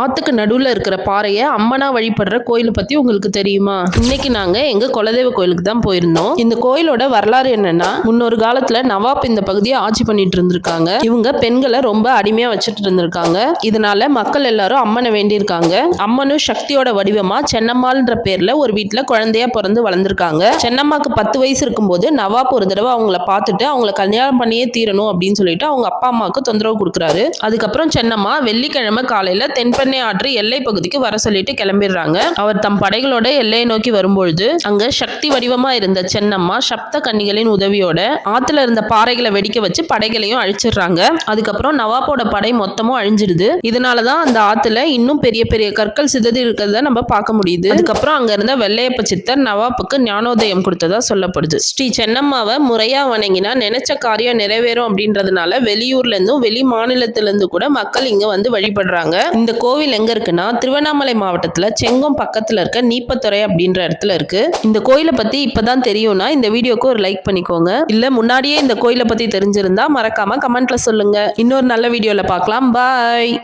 ஆத்துக்கு நடுவுல இருக்கிற பாறையை அம்மனா வழிபடுற கோயிலை பத்தி உங்களுக்கு தெரியுமா? இன்னைக்கு நாங்க எங்க குலதெய்வ கோயிலுக்கு தான் போயிருந்தோம். இந்த கோயிலோட வரலாறு என்னன்னா முன்னொரு காலத்துல நவாப் இந்த பகுதியை ஆட்சி பண்ணிட்டு இருந்திருக்காங்க. இவங்க பெண்களை ரொம்ப அடிமையா வச்சுட்டு இருந்திருக்காங்க. இதனால மக்கள் எல்லாரும் அம்மனை வேண்டியிருக்காங்க. அம்மனும் சக்தியோட வடிவமா சென்னம்மாள்ன்ற பேர்ல ஒரு வீட்டுல குழந்தையா பிறந்து வளர்ந்துருக்காங்க. சென்னம்மாக்கு பத்து வயசு இருக்கும்போது நவாப் ஒரு தடவை அவங்கள பார்த்துட்டு அவங்கள கல்யாணம் பண்ணியே தீரணும் அப்படின்னு சொல்லிட்டு அவங்க அப்பா அம்மாவுக்கு தொந்தரவு கொடுக்குறாரு. அதுக்கப்புறம் சென்னம்மா வெள்ளிக்கிழமை காலையில தென்பெண்ணை ஆற்று எல்லை பகுதிக்கு வர சொல்லிட்டு கிளம்பிடுறாங்க. அவர் தம் படைகளோட எல்லையை நோக்கி வரும்பொழுது அங்க சக்தி வடிவமா இருந்த சென்னம்மா சப்த கன்னிகளின் உதவியோட ஆத்துல இருந்த பாறைகளை வெடிக்க வச்சு படைகளையும் அழிச்சிடுறாங்க. அதுக்கப்புறம் நவாப்போட படை மொத்தமும் அழிஞ்சிடுது. இதனாலதான் அந்த ஆத்துல இன்னும் பெரிய பெரிய கற்கள் சிதறி இருக்கிறத நம்ம பார்க்க முடியுது. அதுக்கப்புறம் அங்க இருந்த வெள்ளையப்ப சித்தர் நவாப்புக்கு ஞானோதயம் கொடுத்ததா சொல்லப்படுது. ஸ்ரீ சென்னம்மாவை முறையா வணங்கினா நினைச்ச காரியம் நிறைவேறும் அப்படின்றதுனால வெளியூர்ல இருந்தும் வெளி மாநிலத்திலிருந்து கூட மக்கள் இங்க வந்து வழிபடுறாங்க. இந்த கோவில் கோவில் எங்க இருக்குன்னா திருவண்ணாமலை மாவட்டத்துல செங்கம் பக்கத்துல இருக்க நீப்பத்துறை அப்படின்ற இடத்துல இருக்கு. இந்த கோயிலை பத்தி இப்பதான் தெரியும்னா இந்த வீடியோக்கு ஒரு லைக் பண்ணிக்கோங்க. இல்ல முன்னாடியே இந்த கோயிலை பத்தி தெரிஞ்சிருந்தா மறக்காம கமெண்ட்ல சொல்லுங்க. இன்னொரு நல்ல வீடியோல பார்க்கலாம் பாய்